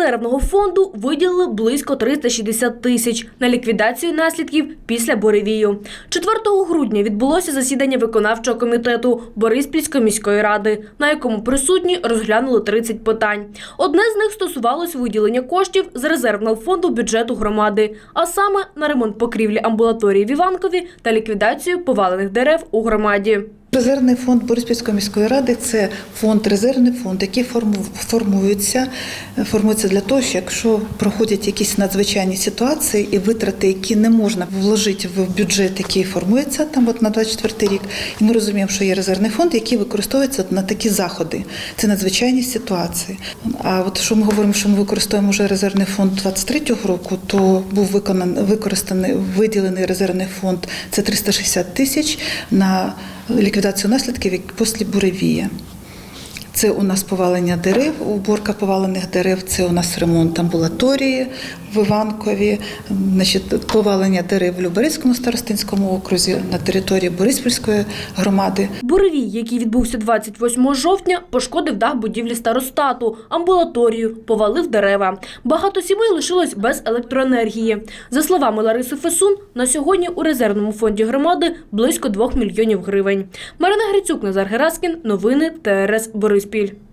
резервного фонду виділили близько 360 тисяч на ліквідацію наслідків після буревію. 4 грудня відбулося засідання виконавчого комітету Бориспільської міської ради, на якому присутні розглянули 30 питань. Одне з них стосувалось виділення коштів з резервного фонду бюджету громади, а саме на ремонт покрівлі амбулаторії в Іванкові та ліквідацію повалених дерев у громаді. Резервний фонд Бориспільської міської ради це фонд, резервний фонд, який форму- формується, формується для того, що якщо проходять якісь надзвичайні ситуації і витрати, які не можна вложити в бюджет, який формується там от на 24 рік, і ми розуміємо, що є резервний фонд, який використовується на такі заходи. Це надзвичайні ситуації. А от що ми говоримо, що ми використовуємо вже резервний фонд 23-го року, то був виконаний використаний виділений резервний фонд це 360 тисяч на ліквідацію наслідків після буревія. Це у нас повалення дерев, уборка повалених дерев, це у нас ремонт амбулаторії в Іванкові, значить, повалення дерев в Люберецькому старостинському окрузі на території Бориспільської громади. Буревій, який відбувся 28 жовтня, пошкодив дах будівлі старостату, амбулаторію, повалив дерева. Багато сімей лишилось без електроенергії. За словами Лариси Фесун, на сьогодні у резервному фонді громади близько 2 мільйонів гривень. Марина Грицюк, Назар Гераскін. Новини ТРС Бориспіль.